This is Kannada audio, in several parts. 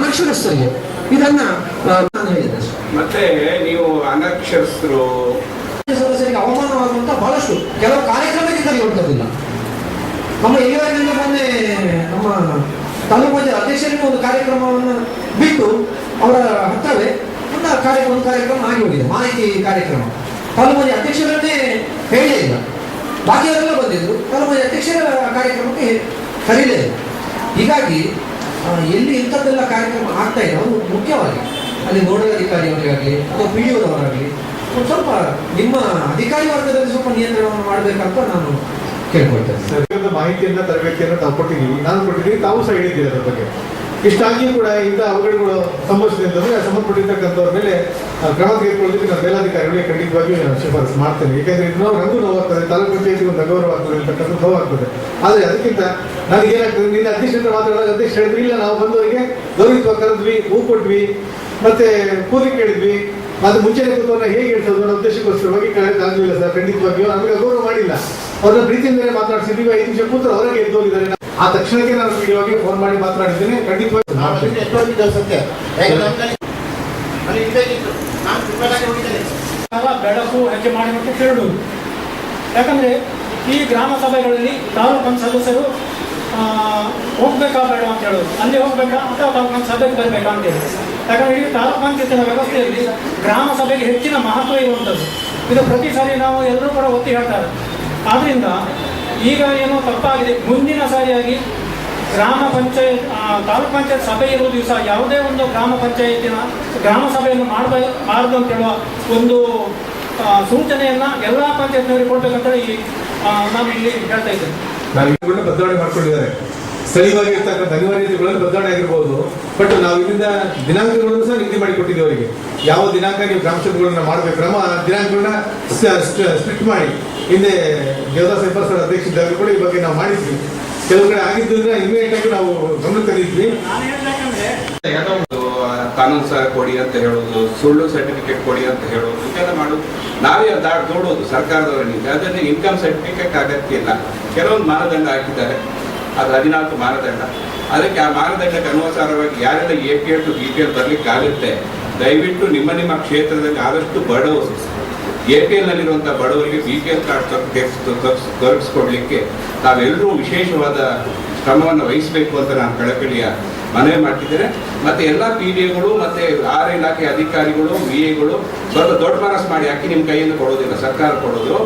ಅನಕ್ಷರಸ್ಥರಿಗೆ. ಇದನ್ನ ನಾನು ಹೇಳಿದೆ. ಮತ್ತೆ ನೀವು ಅನಕ್ಷರಸ್ಥರು ಸದಸ್ಯರಿಗೆ ಅವಮಾನವಾಗುವಂತ ಬಹಳಷ್ಟು ಕೆಲವು ಕಾರ್ಯಕ್ರಮಕ್ಕೆ ಕರೆಯುವಂಥದ್ದಿಲ್ಲ ನಮ್ಮ ಇಲ್ಲಿವರೆಗೆ ಮೊನ್ನೆ ನಮ್ಮ ತಾಲೂಕು ಪಂಚಾಯತ್ ಅಧ್ಯಕ್ಷರಿಗೆ ಒಂದು ಕಾರ್ಯಕ್ರಮವನ್ನು ಬಿಟ್ಟು ಅವರ ಹತ್ರವೇ ಒಂದು ಕಾರ್ಯಕ್ರಮ ಒಂದು ಕಾರ್ಯಕ್ರಮ ಆಗಿ ಹೋಗಿದೆ ಮಾಹಿತಿ ಕಾರ್ಯಕ್ರಮ. ತಾಲೂಕು ಪಂಚಾಯತ್ ಅಧ್ಯಕ್ಷರನ್ನೇ ಹೇಳಲೇ ಇಲ್ಲ. ಬಾಕಿಯವರೆಲ್ಲ ಬಂದಿದ್ರು. ತಾಲೂಕು ಪಂಚಾಯತ್ ಅಧ್ಯಕ್ಷರ ಕಾರ್ಯಕ್ರಮಕ್ಕೆ ಕರೀಲೇ ಇಲ್ಲ. ಹೀಗಾಗಿ ಎಲ್ಲಿ ಇಂಥದ್ದೆಲ್ಲ ಕಾರ್ಯಕ್ರಮ ಆಗ್ತಾ ಇದೆ, ಅದು ಮುಖ್ಯವಾಗಿ ಅಲ್ಲಿ ನೋಡಲ್ ಅಧಿಕಾರಿಯವರಿಗಾಗಲಿ ಅಥವಾ ಪಿ ಡಿ ಸ್ವಲ್ಪ ನಿಮ್ಮ ಅಧಿಕಾರಿ ವರ್ಗದಲ್ಲಿ ಸ್ವಲ್ಪ ನಿಯಂತ್ರಣವನ್ನು ಮಾಡಬೇಕಂತ ನಾನು ಕೇಳ್ಕೊಳ್ತೇನೆ ಸರ್ಕಾರದ ಮಾಹಿತಿಯನ್ನ, ತರಬೇತಿಯನ್ನು ತಾವು ಕೊಟ್ಟಿದ್ದೀವಿ. ನಾನು ಕೊಟ್ಟಿದ್ದೀನಿ ತಾವು ಸಹ ಹೇಳಿದ್ದೀರಿ ಅದರ ಬಗ್ಗೆ. ಇಷ್ಟಾಗಿಯೂ ಕೂಡ ಇಂಥ ಅವಘಡಗಳು ಸಂಭವಿಸಿದ್ರೆ ಸಂಬಂಧಪಟ್ಟಿರ್ತಕ್ಕಂಥವ್ರ ಮೇಲೆ ಕ್ರಮ ತೆಗೆದುಕೊಳ್ಳೋದಕ್ಕೆ ನಾನು ಮೇಲಾಧಿಕಾರಿಗಳಿಗೆ ಖಂಡಿತವಾಗಿಯೂ ಶಿಫಾರಸು ಮಾಡ್ತೇನೆ. ಯಾಕೆಂದ್ರೆ ನಾವು ರಂಗು ನೋವಾಗ್ತದೆ ನೋವಾಗ್ತದೆ ಆದರೆ ಅದಕ್ಕಿಂತ ನನಗೆ ಏನಾಗ್ತದೆ ನಿನ್ನ ಅಧ್ಯಕ್ಷರ ಮಾತಾಡೋದು ಅಧ್ಯಕ್ಷ ಹೇಳಿದ್ವಿ ಇಲ್ಲ ನಾವು ಬಂದವರಿಗೆ ಗೌರವಿತ್ವ ಕರೆದ್ವಿ ಹೂ ಕೊಟ್ವಿ ಮತ್ತೆ ಕೂಲಿ ಕೇಳಿದ್ವಿ ಅದು ಮುಂಚೆನೆ ಕೂತವನ್ನ ಹೇಗೆ ಹೇಳ್ಸೋದು ಅನ್ನೋ ಉದ್ದೇಶಕ್ಕೋಸ್ಕರವಾಗಿ ಆಗಲಿಲ್ಲ ಸರ್ ಖಂಡಿತವಾಗಿಯೂ ನಮಗೆ ಗೌರವ ಮಾಡಿಲ್ಲ. ಅವ್ರನ್ನ ಪ್ರೀತಿಯಿಂದಲೇ ಮಾತಾಡ್ಸಿದ್ವಿ ಐದು ನಿಮಿಷ ಕೂತ್ರು ಹೊರಗೆ ಎದ್ದು ಹೋಗಿದ್ದಾರೆ. ಆ ತಕ್ಷಣಕ್ಕೆ ನಾನು ಇವಾಗ ಫೋನ್ ಮಾಡಿ ಮಾತನಾಡಿದ್ದೇನೆ. ಖಂಡಿತವಾಗಿ ಬೆಳಕು ಹೆಜ್ಜೆ ಮಾಡಿ ಮತ್ತೆ ಕೇಳುವುದು ಯಾಕಂದರೆ ಈ ಗ್ರಾಮ ಸಭೆಗಳಲ್ಲಿ ತಾಲೂಕು ಸದಸ್ಯರು ಹೋಗ್ಬೇಕಾ ಬೇಡ ಅಂತ ಹೇಳೋದು. ಅಲ್ಲಿ ಹೋಗ್ಬೇಕಾ ಅಥವಾ ತಾಲೂಕು ಸಭೆಗೆ ಬರಬೇಕಾ ಅಂತ ಹೇಳಿ ಯಾಕಂದರೆ ಈ ತಾಲೂಕು ಪಂಚಾಯತಿನ ವ್ಯವಸ್ಥೆಯಲ್ಲಿ ಗ್ರಾಮ ಸಭೆಗೆ ಹೆಚ್ಚಿನ ಮಹತ್ವ ಇರುವಂಥದ್ದು. ಇದು ಪ್ರತಿ ಸಾರಿ ನಾವು ಎಲ್ಲರೂ ಕೂಡ ಒತ್ತಿ ಹೇಳ್ತಾರೆ. ಆದ್ದರಿಂದ ಈಗ ಏನೋ ತಪ್ಪಾಗಿದೆ. ಮುಂದಿನ ಸಾರಿಯಾಗಿ ಗ್ರಾಮ ಪಂಚಾಯತ್ ತಾಲೂಕು ಪಂಚಾಯತ್ ಸಭೆ ಇರುವ ದಿವಸ ಯಾವುದೇ ಒಂದು ಗ್ರಾಮ ಪಂಚಾಯತಿನ, ಗ್ರಾಮ ಸಭೆಯನ್ನು ಮಾಡಬಾರ್ದು ಮಾಡದು ಅಂತ ಹೇಳುವ ಒಂದು ಸೂಚನೆಯನ್ನ ಎಲ್ಲಾ ಪಂಚಾಯತ್ನವರಿಗೆ ಕೊಡ್ಬೇಕಂತ ಈ ನಾವು ಇಲ್ಲಿ ಹೇಳ್ತಾ ಇದ್ದೇನೆ. ನಾವು ಇವುಗಳನ್ನ ಬದಲಾವಣೆ ಮಾಡ್ಕೊಂಡಿದ್ದಾರೆ. ಸ್ಥಳೀಯವಾಗಿ ಇರ್ತಕ್ಕಂಥ ಅನಿವಾರ್ಯತೆಗಳನ್ನು ಬದಲಾವಣೆ ಆಗಿರ್ಬೋದು ಬಟ್ ನಾವು ಇಲ್ಲಿಂದ ದಿನಾಂಕಗಳನ್ನು ಸಹ ನಿಗದಿ ಮಾಡಿಕೊಟ್ಟಿದ್ದೀವಿ ಅವರಿಗೆ. ಯಾವ ದಿನಾಂಕ ನೀವು ಗ್ರಾಮ ಸಭೆಗಳನ್ನ ಮಾಡಬೇಕು ಕ್ರಮ ಆ ದಿನಾಂಕಗಳನ್ನ ಸ್ಟ್ರಿಕ್ಟ್ ಮಾಡಿ. ಹಿಂದೆ ದೇವದಾಸ್ ಹೆಬ್ಬಾರ್ ಸರ್ ಅಧ್ಯಕ್ಷ ಇದ್ದಾಗ ಕೂಡ ಈ ಬಗ್ಗೆ ನಾವು ಮಾಡಿದ್ವಿ. ಕೆಲವು ಕಡೆ ಆಗಿದ್ದರಿಂದ ಇಮಿಡಿಯೇಟ್ ಆಗಿ ನಾವು ಗಮನ ತಂದಿದ್ವಿ ನಾನು ಹೇಳ್ಬೇಕಂದ್ರೆ ಯಾವುದೋ ಒಂದು ಕಾನೂನು ಸಹ ಕೊಡಿ ಅಂತ ಹೇಳೋದು ಸುಳ್ಳು ಸರ್ಟಿಫಿಕೇಟ್ ಕೊಡಿ ಅಂತ ಹೇಳೋದು ಇದೆಲ್ಲ ಮಾಡೋದು ನಾವೇ ಅದು ನೋಡೋದು ಸರ್ಕಾರದವರಿಗೆ ಅದರಲ್ಲಿ ಇನ್ಕಮ್ ಸರ್ಟಿಫಿಕೇಟ್ ಅಗತ್ಯ ಇಲ್ಲ. ಕೆಲವೊಂದು ಮಾನದಂಡ ಹಾಕಿದ್ದಾರೆ. ಅದು ಹದಿನಾಲ್ಕು ಮಾನದಂಡ. ಅದಕ್ಕೆ ಆ ಮಾನದಂಡಕ್ಕೆ ಅನುಸಾರವಾಗಿ ಯಾರೆಲ್ಲ A P L to B P L ಬರಲಿಕ್ಕಾಗುತ್ತೆ, ದಯವಿಟ್ಟು ನಿಮ್ಮ ನಿಮ್ಮ ಕ್ಷೇತ್ರದಲ್ಲಿ ಆದಷ್ಟು ಬಡವರು. ಎ ಪಿ ಎಲ್ ನಲ್ಲಿರುವಂಥ ಬಡವರಿಗೆ ಬಿ ಪಿ ಎಲ್ ಕಾರ್ಡ್ ದೊರಕಿಸ್ಕೊಡ್ಲಿಕ್ಕೆ ತಾವೆಲ್ಲರೂ ವಿಶೇಷವಾದ ಕ್ರಮವನ್ನು ವಹಿಸಬೇಕು ಅಂತ ನಾನು ಕಳಕಳಿಯ ಮನವಿ ಮಾಡ್ತಿದ್ದೇನೆ. ಮತ್ತೆ ಎಲ್ಲ ಪಿ ಡಿ ಎಗಳು, ಮತ್ತೆ ಆರ್ ಇಲಾಖೆ ಅಧಿಕಾರಿಗಳು ವಿ ಎಗಳು ಸ್ವಲ್ಪ ದೊಡ್ಡ ಮನಸ್ಸು ಮಾಡಿ ಅಕ್ಕಿ ನಿಮ್ಮ ಕೈಯಿಂದ ಕೊಡೋದಿಲ್ಲ, ಸರ್ಕಾರ ಕೊಡೋದು.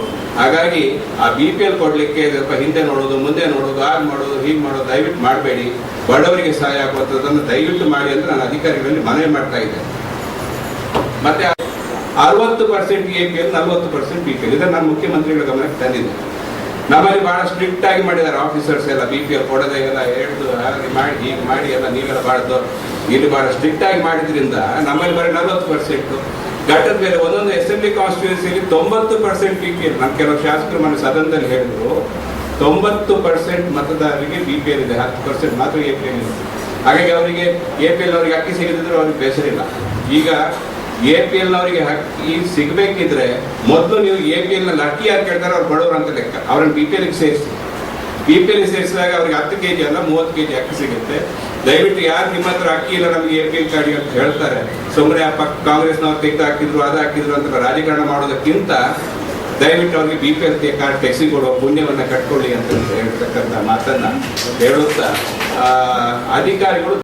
ಹಾಗಾಗಿ ಆ ಬಿ ಪಿ ಎಲ್ ಕೊಡ್ಲಿಕ್ಕೆ ಸ್ವಲ್ಪ ಹಿಂದೆ ನೋಡೋದು, ಮುಂದೆ ನೋಡೋದು, ಹಾಗೆ ಮಾಡೋದು, ಹೀಗೆ ಮಾಡೋದು ದಯವಿಟ್ಟು ಮಾಡಬೇಡಿ. ಬಡವರಿಗೆ ಸಹಾಯ ಆಗುವಂಥದ್ದನ್ನು ದಯವಿಟ್ಟು ಮಾಡಿ ಅಂತ ನಾನು ಅಧಿಕಾರಿಗಳಲ್ಲಿ ಮನವಿ ಮಾಡ್ತಾ ಇದ್ದೆ. ಮತ್ತೆ ಅರವತ್ತು ಪರ್ಸೆಂಟ್ ಎ ಪಿ ಎಲ್, ನಲವತ್ತು ಪರ್ಸೆಂಟ್ ಬಿ ಪಿ ಎಲ್ ಇದನ್ನು ನಾನು ಮುಖ್ಯಮಂತ್ರಿಗಳ ಗಮನಕ್ಕೆ ತಂದಿದ್ದೆ. ನಮ್ಮಲ್ಲಿ ಬಹಳ ಸ್ಟ್ರಿಕ್ಟ್ ಆಗಿ ಮಾಡಿದ್ದಾರೆ ಆಫೀಸರ್ಸ್ ಎಲ್ಲ ಬಿ ಪಿ ಎಲ್ ಕೊಡದೆ ಎಲ್ಲ ಹೇಳ್ದು, ಹಾಗೆ ಮಾಡಿ, ಹೀಗೆ ಮಾಡಿ ಎಲ್ಲ ನೀವೆಲ್ಲ ಬಾಳ್ದು ಇಲ್ಲಿ ಬಹಳ ಸ್ಟ್ರಿಕ್ಟ್ ಆಗಿ ಮಾಡಿದ್ರಿಂದ ನಮ್ಮಲ್ಲಿ ಬರೀ ನಲ್ವತ್ತು ಪರ್ಸೆಂಟ್ ಘಟದ ಮೇಲೆ ಒಂದೊಂದು ಅಸೆಂಬ್ಲಿ ಕಾನ್ಸ್ಟಿಟ್ಯೂನ್ಸಿಲಿ ತೊಂಬತ್ತು ಪರ್ಸೆಂಟ್ ಬಿ ಪಿ ಎಲ್ ನಮ್ಮ ಕೆಲವು ಶಾಸಕರು ಮನೆ ಸದನದಲ್ಲಿ ಹೇಳಿದ್ರು, ತೊಂಬತ್ತು ಪರ್ಸೆಂಟ್ ಮತದಾರರಿಗೆ ಬಿ ಪಿ ಎಲ್ ಇದೆ, ಹತ್ತು ಪರ್ಸೆಂಟ್ ಮಾತ್ರ ಎ ಪಿ ಎಲ್ ಇದೆ. ಹಾಗಾಗಿ ಅವರಿಗೆ ಎ ಪಿ ಎಲ್ ಅವರಿಗೆ ಅಕ್ಕಿ ಸಿಗದಿದ್ರು ಅವ್ರಿಗೆ ಬೇಸರಿಲ್ಲ. ಈಗ ಎ ಪಿ ಎಲ್ ಅವರಿಗೆ ಅಕ್ಕಿ ಸಿಗಬೇಕಿದ್ರೆ ಮೊದಲು ನೀವು ಎ ಪಿ ಎಲ್ನಲ್ಲಿ ಅಕ್ಕಿ ಯಾರು ಕೇಳ್ತಾರೆ ಅವ್ರು ಬಡವರು ಅಂತ ಲೆಕ್ಕ. ಅವ್ರನ್ನ ಬಿ ಪಿ ಎಲ್ಗೆ ಸೇರಿಸಿ. ಬಿ ಪಿ ಎಲ್ ಸೇರಿಸಿದಾಗ ಅವ್ರಿಗೆ ಹತ್ತು ಕೆ ಜಿ ಅಲ್ಲ, ಮೂವತ್ತು ಕೆ ಜಿ ಅಕ್ಕಿ ಸಿಗುತ್ತೆ. ದಯವಿಟ್ಟು ಯಾರು ನಿಮ್ಮ ಹತ್ರ ಅಕ್ಕಿ ಇಲ್ಲ, ನಮಗೆ ಎ ಪಿ ಎಲ್ ಕಾರ್ಡ್ ಅಂತ ಹೇಳ್ತಾರೆ. ಸುಮ್ಮನೆ ಆ ಪಕ್ಕ ಕಾಂಗ್ರೆಸ್ನವ್ರು ತೆಗೆದು ಹಾಕಿದ್ರು, ಅದು ಹಾಕಿದ್ರು ಅಂತ ರಾಜಕಾರಣ ಮಾಡೋದಕ್ಕಿಂತ ದಯವಿಟ್ಟು ಅವ್ರಿಗೆ ಬಿ ಪಿ ಎಲ್ ಕಾರ್ಡ್ ತೆಗೆಸಿಕೊಡುವ ಪುಣ್ಯವನ್ನ ಕಟ್ಕೊಳ್ಳಿ ಅಂತ ಹೇಳ್ತಕ್ಕಂಥ ಮಾತನ್ನ ಹೇಳುತ್ತಾ ಅಧಿಕಾರಿಗಳು